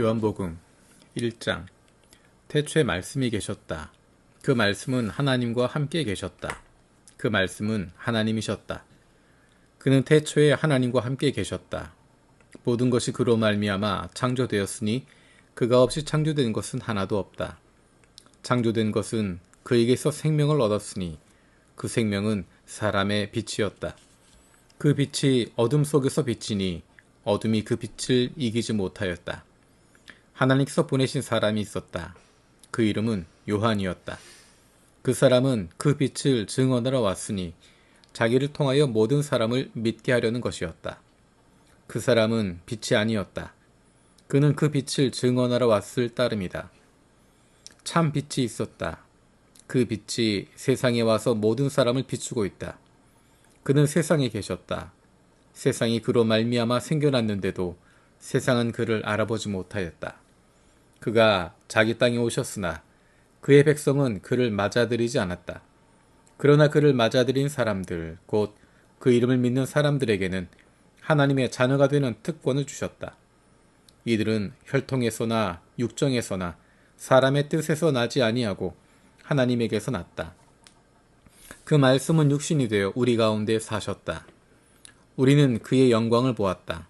요한복음 1장 태초에 말씀이 계셨다. 그 말씀은 하나님과 함께 계셨다. 그 말씀은 하나님이셨다. 그는 태초에 하나님과 함께 계셨다. 모든 것이 그로 말미암아 창조되었으니 그가 없이 창조된 것은 하나도 없다. 창조된 것은 그에게서 생명을 얻었으니 그 생명은 사람의 빛이었다. 그 빛이 어둠 속에서 비치니 어둠이 그 빛을 이기지 못하였다. 하나님께서 보내신 사람이 있었다. 그 이름은 요한이었다. 그 사람은 그 빛을 증언하러 왔으니 자기를 통하여 모든 사람을 믿게 하려는 것이었다. 그 사람은 빛이 아니었다. 그는 그 빛을 증언하러 왔을 따름이다. 참 빛이 있었다. 그 빛이 세상에 와서 모든 사람을 비추고 있다. 그는 세상에 계셨다. 세상이 그로 말미암아 생겨났는데도 세상은 그를 알아보지 못하였다. 그가 자기 땅에 오셨으나 그의 백성은 그를 맞아들이지 않았다. 그러나 그를 맞아들인 사람들, 곧 그 이름을 믿는 사람들에게는 하나님의 자녀가 되는 특권을 주셨다. 이들은 혈통에서나 육정에서나 사람의 뜻에서 나지 아니하고 하나님에게서 났다. 그 말씀은 육신이 되어 우리 가운데 사셨다. 우리는 그의 영광을 보았다.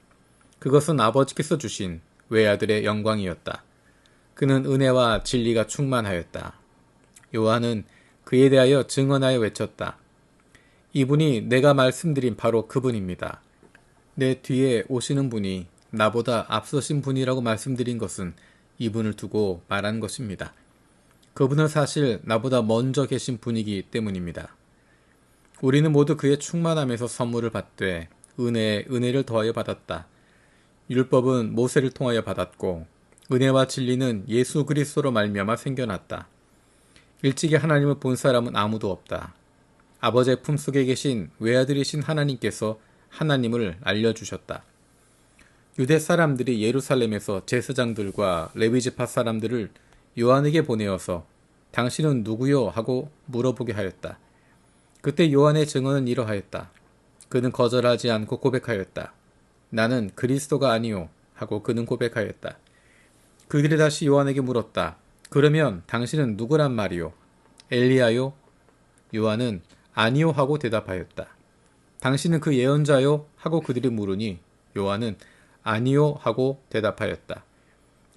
그것은 아버지께서 주신 외아들의 영광이었다. 그는 은혜와 진리가 충만하였다. 요한은 그에 대하여 증언하여 외쳤다. 이분이 내가 말씀드린 바로 그분입니다. 내 뒤에 오시는 분이 나보다 앞서신 분이라고 말씀드린 것은 이분을 두고 말한 것입니다. 그분은 사실 나보다 먼저 계신 분이기 때문입니다. 우리는 모두 그의 충만함에서 선물을 받되 은혜에 은혜를 더하여 받았다. 율법은 모세를 통하여 받았고 은혜와 진리는 예수 그리스도로 말미암아 생겨났다. 일찍이 하나님을 본 사람은 아무도 없다. 아버지의 품속에 계신 외아들이신 하나님께서 하나님을 알려주셨다. 유대 사람들이 예루살렘에서 제사장들과 레위지파 사람들을 요한에게 보내어서 당신은 누구요? 하고 물어보게 하였다. 그때 요한의 증언은 이러하였다. 그는 거절하지 않고 고백하였다. 나는 그리스도가 아니요. 하고 그는 고백하였다. 그들이 다시 요한에게 물었다. 그러면 당신은 누구란 말이요? 엘리야요? 요한은 아니요 하고 대답하였다. 당신은 그 예언자요? 하고 그들이 물으니 요한은 아니요 하고 대답하였다.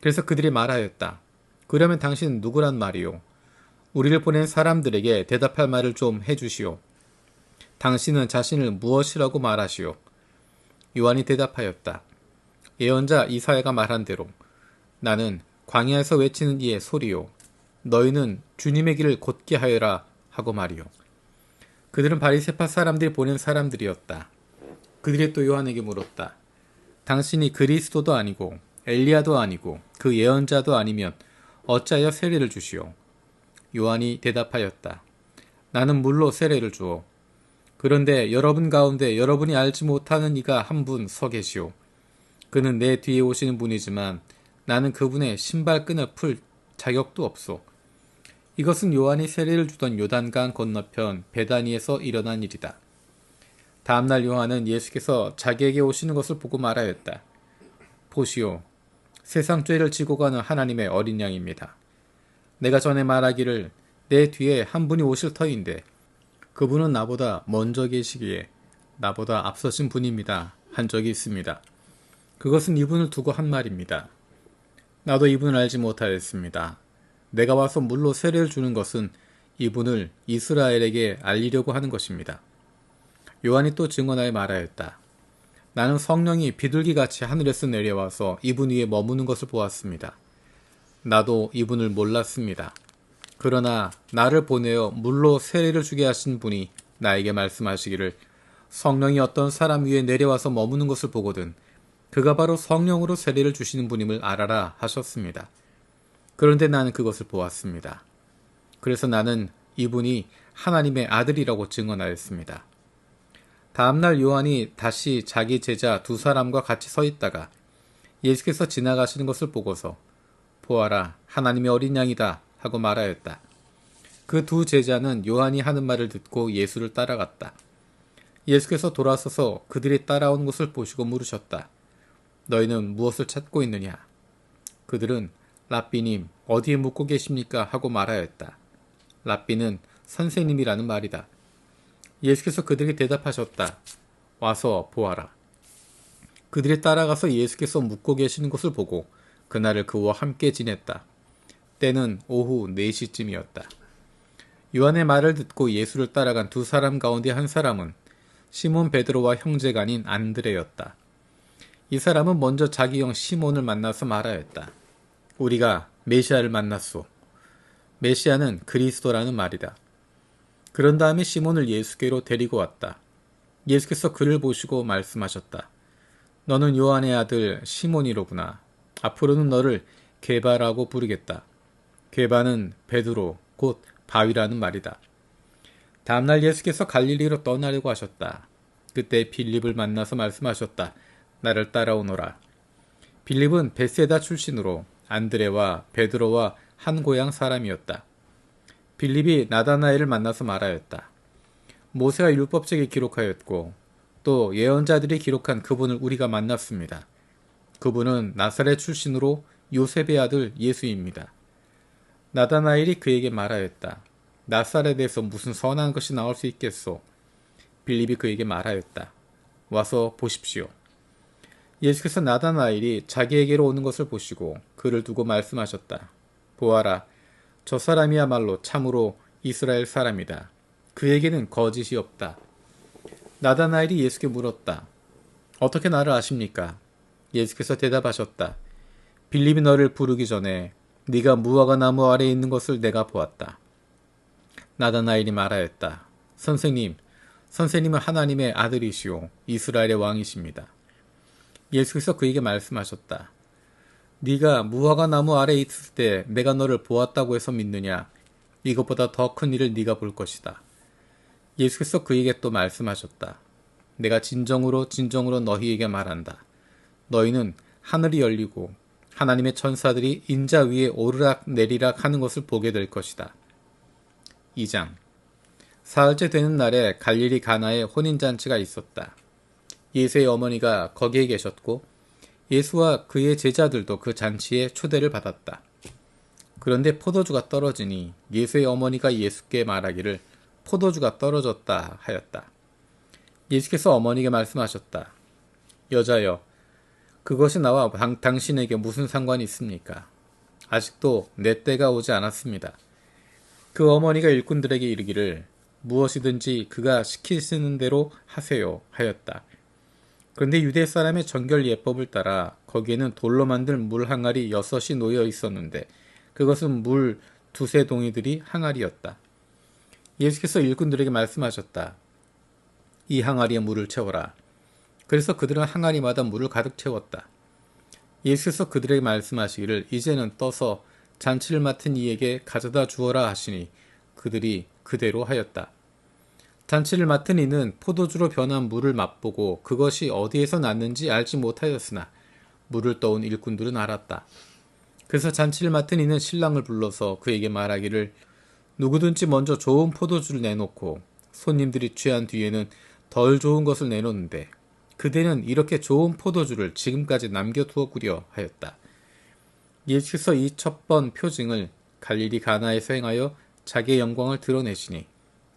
그래서 그들이 말하였다. 그러면 당신은 누구란 말이요? 우리를 보낸 사람들에게 대답할 말을 좀 해주시오. 당신은 자신을 무엇이라고 말하시오? 요한이 대답하였다. 예언자 이사야가 말한 대로 나는 광야에서 외치는 이의 소리요. 너희는 주님의 길을 곧게 하여라 하고 말이요. 그들은 바리세파 사람들이 보낸 사람들이었다. 그들이 또 요한에게 물었다. 당신이 그리스도도 아니고 엘리야도 아니고 그 예언자도 아니면 어찌하여 세례를 주시오? 요한이 대답하였다. 나는 물로 세례를 주어. 그런데 여러분 가운데 여러분이 알지 못하는 이가 한 분 서 계시오. 그는 내 뒤에 오시는 분이지만 나는 그분의 신발끈을 풀 자격도 없소. 이것은 요한이 세례를 주던 요단강 건너편 베다니에서 일어난 일이다. 다음날 요한은 예수께서 자기에게 오시는 것을 보고 말하였다. 보시오. 세상 죄를 지고 가는 하나님의 어린 양입니다. 내가 전에 말하기를 내 뒤에 한 분이 오실 터인데 그분은 나보다 먼저 계시기에 나보다 앞서신 분입니다. 한 적이 있습니다. 그것은 이분을 두고 한 말입니다. 나도 이분을 알지 못하였습니다. 내가 와서 물로 세례를 주는 것은 이분을 이스라엘에게 알리려고 하는 것입니다. 요한이 또 증언하여 말하였다. 나는 성령이 비둘기같이 하늘에서 내려와서 이분 위에 머무는 것을 보았습니다. 나도 이분을 몰랐습니다. 그러나 나를 보내어 물로 세례를 주게 하신 분이 나에게 말씀하시기를 성령이 어떤 사람 위에 내려와서 머무는 것을 보거든 그가 바로 성령으로 세례를 주시는 분임을 알아라 하셨습니다. 그런데 나는 그것을 보았습니다. 그래서 나는 이분이 하나님의 아들이라고 증언하였습니다. 다음날 요한이 다시 자기 제자 두 사람과 같이 서 있다가 예수께서 지나가시는 것을 보고서 보아라 하나님의 어린 양이다 하고 말하였다. 그 두 제자는 요한이 하는 말을 듣고 예수를 따라갔다. 예수께서 돌아서서 그들이 따라온 것을 보시고 물으셨다. 너희는 무엇을 찾고 있느냐? 그들은 라삐님 어디에 묵고 계십니까 하고 말하였다. 라삐는 선생님이라는 말이다. 예수께서 그들에게 대답하셨다. 와서 보아라. 그들이 따라가서 예수께서 묵고 계시는 것을 보고 그날을 그와 함께 지냈다. 때는 오후 4시쯤이었다. 요한의 말을 듣고 예수를 따라간 두 사람 가운데 한 사람은 시몬 베드로와 형제가 아닌 안드레였다. 이 사람은 먼저 자기 형 시몬을 만나서 말하였다. 우리가 메시아를 만났소. 메시아는 그리스도라는 말이다. 그런 다음에 시몬을 예수께로 데리고 왔다. 예수께서 그를 보시고 말씀하셨다. 너는 요한의 아들 시몬이로구나. 앞으로는 너를 게바라고 부르겠다. 게바는 베드로, 곧 바위라는 말이다. 다음날 예수께서 갈릴리로 떠나려고 하셨다. 그때 빌립을 만나서 말씀하셨다. 나를 따라오너라. 빌립은 베세다 출신으로 안드레와 베드로와 한 고향 사람이었다. 빌립이 나다나엘을 만나서 말하였다. 모세가 율법책에 기록하였고 또 예언자들이 기록한 그분을 우리가 만났습니다. 그분은 나사렛 출신으로 요셉의 아들 예수입니다. 나다나엘이 그에게 말하였다. 나사렛에서 무슨 선한 것이 나올 수 있겠소? 빌립이 그에게 말하였다. 와서 보십시오. 예수께서 나다나엘이 자기에게로 오는 것을 보시고 그를 두고 말씀하셨다. 보아라, 저 사람이야말로 참으로 이스라엘 사람이다. 그에게는 거짓이 없다. 나다나엘이 예수께 물었다. 어떻게 나를 아십니까? 예수께서 대답하셨다. 빌립이 너를 부르기 전에 네가 무화과 나무 아래에 있는 것을 내가 보았다. 나다나엘이 말하였다. 선생님, 선생님은 하나님의 아들이시오. 이스라엘의 왕이십니다. 예수께서 그에게 말씀하셨다. 네가 무화과 나무 아래에 있을 때 내가 너를 보았다고 해서 믿느냐? 이것보다 더 큰 일을 네가 볼 것이다. 예수께서 그에게 또 말씀하셨다. 내가 진정으로 진정으로 너희에게 말한다. 너희는 하늘이 열리고 하나님의 천사들이 인자 위에 오르락 내리락 하는 것을 보게 될 것이다. 2장 사흘째 되는 날에 갈릴리 가나에 혼인잔치가 있었다. 예수의 어머니가 거기에 계셨고 예수와 그의 제자들도 그 잔치에 초대를 받았다. 그런데 포도주가 떨어지니 예수의 어머니가 예수께 말하기를 포도주가 떨어졌다 하였다. 예수께서 어머니에게 말씀하셨다. 여자여, 그것이 나와 당, 당신에게 무슨 상관이 있습니까? 아직도 내 때가 오지 않았습니다. 그 어머니가 일꾼들에게 이르기를 무엇이든지 그가 시키시는 대로 하세요 하였다. 그런데 유대 사람의 정결 예법을 따라 거기에는 돌로 만든 물 항아리 여섯이 놓여 있었는데 그것은 물 두세 동이들이 항아리였다. 예수께서 일꾼들에게 말씀하셨다. 이 항아리에 물을 채워라. 그래서 그들은 항아리마다 물을 가득 채웠다. 예수께서 그들에게 말씀하시기를 이제는 떠서 잔치를 맡은 이에게 가져다 주어라 하시니 그들이 그대로 하였다. 잔치를 맡은 이는 포도주로 변한 물을 맛보고 그것이 어디에서 났는지 알지 못하였으나 물을 떠온 일꾼들은 알았다. 그래서 잔치를 맡은 이는 신랑을 불러서 그에게 말하기를 누구든지 먼저 좋은 포도주를 내놓고 손님들이 취한 뒤에는 덜 좋은 것을 내놓는데 그대는 이렇게 좋은 포도주를 지금까지 남겨두었구려 하였다. 예수께서 이 첫 번 표징을 갈릴리 가나에서 행하여 자기의 영광을 드러내시니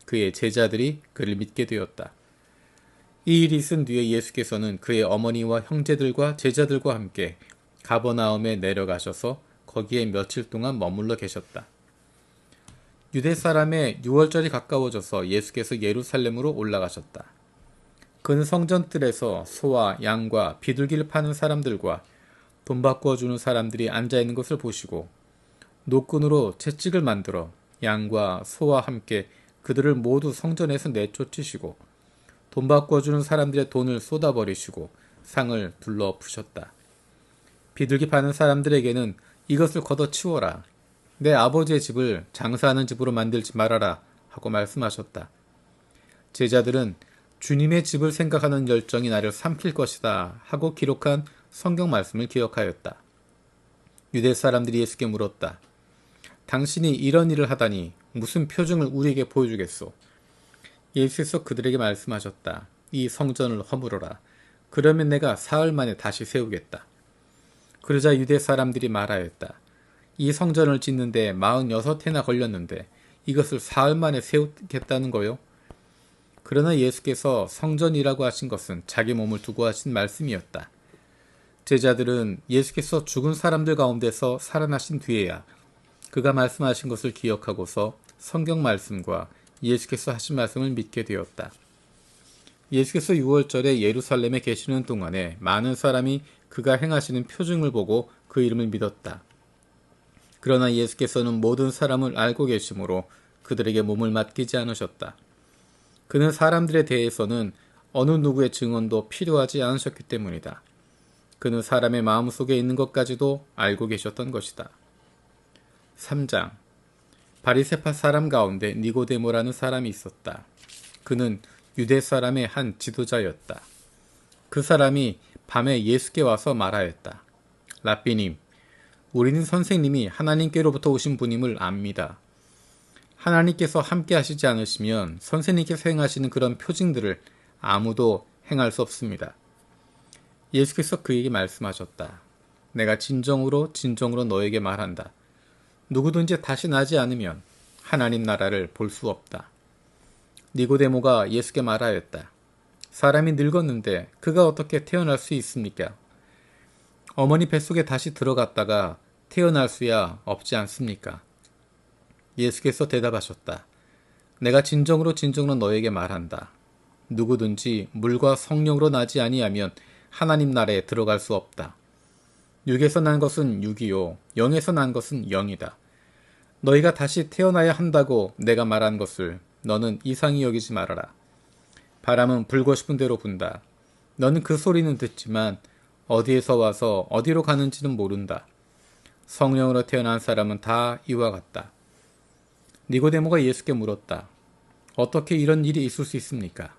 그의 제자들이 그를 믿게 되었다. 이 일이 있은 뒤에 예수께서는 그의 어머니와 형제들과 제자들과 함께 가버나움에 내려가셔서 거기에 며칠 동안 머물러 계셨다. 유대 사람의 6월절이 가까워져서 예수께서 예루살렘으로 올라가셨다. 그는 성전뜰에서 소와 양과 비둘기를 파는 사람들과 돈 바꾸어 주는 사람들이 앉아 있는 것을 보시고 노끈으로 채찍을 만들어 양과 소와 함께 그들을 모두 성전에서 내쫓으시고 돈 바꾸어 주는 사람들의 돈을 쏟아버리시고 상을 둘러 푸셨다. 비둘기 파는 사람들에게는 이것을 걷어치워라. 내 아버지의 집을 장사하는 집으로 만들지 말아라 하고 말씀하셨다. 제자들은 주님의 집을 생각하는 열정이 나를 삼킬 것이다 하고 기록한 성경 말씀을 기억하였다. 유대 사람들이 예수께 물었다. 당신이 이런 일을 하다니 무슨 표징을 우리에게 보여주겠소? 예수께서 그들에게 말씀하셨다. 이 성전을 허물어라. 그러면 내가 사흘 만에 다시 세우겠다. 그러자 유대 사람들이 말하였다. 이 성전을 짓는데 46해나 걸렸는데 이것을 사흘 만에 세우겠다는 거요? 그러나 예수께서 성전이라고 하신 것은 자기 몸을 두고 하신 말씀이었다. 제자들은 예수께서 죽은 사람들 가운데서 살아나신 뒤에야 그가 말씀하신 것을 기억하고서 성경 말씀과 예수께서 하신 말씀을 믿게 되었다. 예수께서 6월절에 예루살렘에 계시는 동안에 많은 사람이 그가 행하시는 표징을 보고 그 이름을 믿었다. 그러나 예수께서는 모든 사람을 알고 계시므로 그들에게 몸을 맡기지 않으셨다. 그는 사람들에 대해서는 어느 누구의 증언도 필요하지 않으셨기 때문이다. 그는 사람의 마음 속에 있는 것까지도 알고 계셨던 것이다. 3장 바리세파 사람 가운데 니고데모라는 사람이 있었다. 그는 유대 사람의 한 지도자였다. 그 사람이 밤에 예수께 와서 말하였다. 라삐님, 우리는 선생님이 하나님께로부터 오신 분임을 압니다. 하나님께서 함께 하시지 않으시면 선생님께서 행하시는 그런 표징들을 아무도 행할 수 없습니다. 예수께서 그에게 말씀하셨다. 내가 진정으로 진정으로 너에게 말한다. 누구든지 다시 나지 않으면 하나님 나라를 볼 수 없다. 니고데모가 예수께 말하였다. 사람이 늙었는데 그가 어떻게 태어날 수 있습니까? 어머니 뱃속에 다시 들어갔다가 태어날 수야 없지 않습니까? 예수께서 대답하셨다. 내가 진정으로 진정으로 너에게 말한다. 누구든지 물과 성령으로 나지 아니하면 하나님 나라에 들어갈 수 없다. 육에서 난 것은 육이요 영에서 난 것은 영이다. 너희가 다시 태어나야 한다고 내가 말한 것을 너는 이상히 여기지 말아라. 바람은 불고 싶은 대로 분다. 너는 그 소리는 듣지만 어디에서 와서 어디로 가는지는 모른다. 성령으로 태어난 사람은 다 이와 같다. 니고데모가 예수께 물었다. 어떻게 이런 일이 있을 수 있습니까?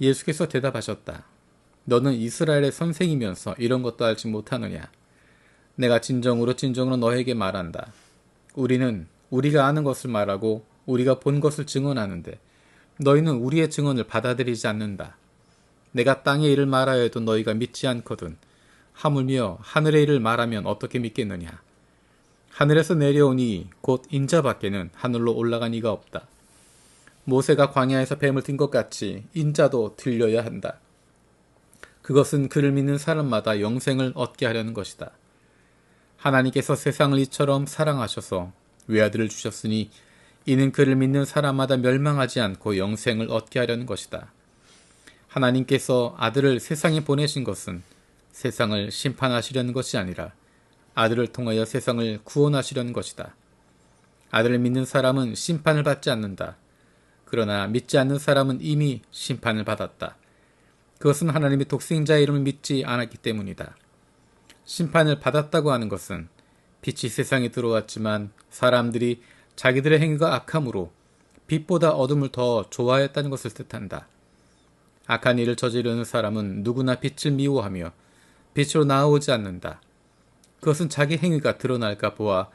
예수께서 대답하셨다. 너는 이스라엘의 선생이면서 이런 것도 알지 못하느냐? 내가 진정으로 진정으로 너에게 말한다. 우리는 우리가 아는 것을 말하고 우리가 본 것을 증언하는데 너희는 우리의 증언을 받아들이지 않는다. 내가 땅의 일을 말하여 도 너희가 믿지 않거든. 하물며 하늘의 일을 말하면 어떻게 믿겠느냐? 하늘에서 내려오니 곧 인자 밖에는 하늘로 올라간 이가 없다. 모세가 광야에서 뱀을 든 것 같이 인자도 들려야 한다. 그것은 그를 믿는 사람마다 영생을 얻게 하려는 것이다. 하나님께서 세상을 이처럼 사랑하셔서 외아들을 주셨으니 이는 그를 믿는 사람마다 멸망하지 않고 영생을 얻게 하려는 것이다. 하나님께서 아들을 세상에 보내신 것은 세상을 심판하시려는 것이 아니라 아들을 통하여 세상을 구원하시려는 것이다. 아들을 믿는 사람은 심판을 받지 않는다. 그러나 믿지 않는 사람은 이미 심판을 받았다. 그것은 하나님의 독생자의 이름을 믿지 않았기 때문이다. 심판을 받았다고 하는 것은 빛이 세상에 들어왔지만 사람들이 자기들의 행위가 악함으로 빛보다 어둠을 더 좋아했다는 것을 뜻한다. 악한 일을 저지르는 사람은 누구나 빛을 미워하며 빛으로 나오지 않는다. 그것은 자기 행위가 드러날까 보아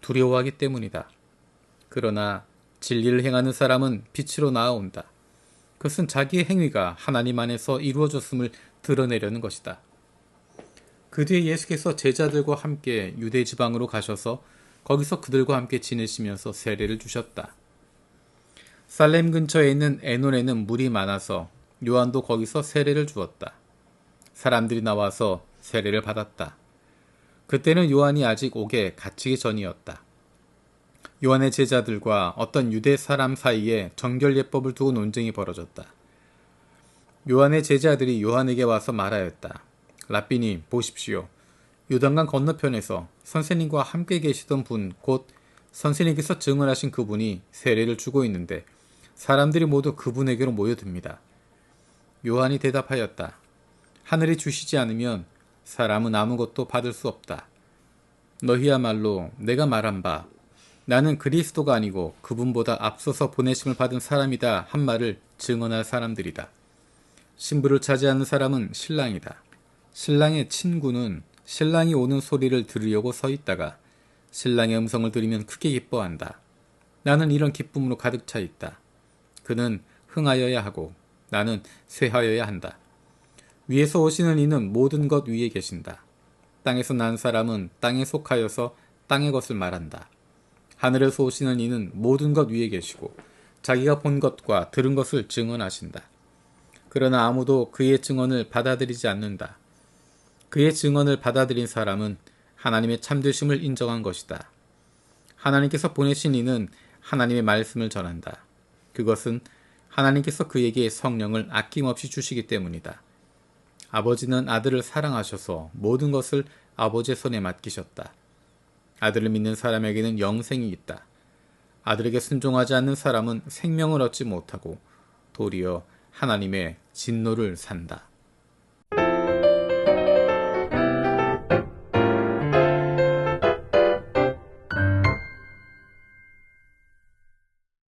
두려워하기 때문이다. 그러나 진리를 행하는 사람은 빛으로 나아온다. 그것은 자기의 행위가 하나님 안에서 이루어졌음을 드러내려는 것이다. 그 뒤에 예수께서 제자들과 함께 유대 지방으로 가셔서 거기서 그들과 함께 지내시면서 세례를 주셨다. 살렘 근처에 있는 에논에는 물이 많아서 요한도 거기서 세례를 주었다. 사람들이 나와서 세례를 받았다. 그때는 요한이 아직 옥에 갇히기 전이었다. 요한의 제자들과 어떤 유대 사람 사이에 정결예법을 두고 논쟁이 벌어졌다. 요한의 제자들이 요한에게 와서 말하였다. 라삐님 보십시오. 요단강 건너편에서 선생님과 함께 계시던 분, 곧 선생님께서 증언하신 그분이 세례를 주고 있는데 사람들이 모두 그분에게로 모여듭니다. 요한이 대답하였다. 하늘이 주시지 않으면 사람은 아무것도 받을 수 없다. 너희야말로 내가 말한 바 나는 그리스도가 아니고 그분보다 앞서서 보내심을 받은 사람이다 한 말을 증언할 사람들이다. 신부를 차지하는 사람은 신랑이다. 신랑의 친구는 신랑이 오는 소리를 들으려고 서 있다가 신랑의 음성을 들으면 크게 기뻐한다. 나는 이런 기쁨으로 가득 차 있다. 그는 흥하여야 하고 나는 쇠하여야 한다. 위에서 오시는 이는 모든 것 위에 계신다. 땅에서 난 사람은 땅에 속하여서 땅의 것을 말한다. 하늘에서 오시는 이는 모든 것 위에 계시고 자기가 본 것과 들은 것을 증언하신다. 그러나 아무도 그의 증언을 받아들이지 않는다. 그의 증언을 받아들인 사람은 하나님의 참되심을 인정한 것이다. 하나님께서 보내신 이는 하나님의 말씀을 전한다. 그것은 하나님께서 그에게 성령을 아낌없이 주시기 때문이다. 아버지는 아들을 사랑하셔서 모든 것을 아버지의 손에 맡기셨다. 아들을 믿는 사람에게는 영생이 있다. 아들에게 순종하지 않는 사람은 생명을 얻지 못하고 도리어 하나님의 진노를 산다.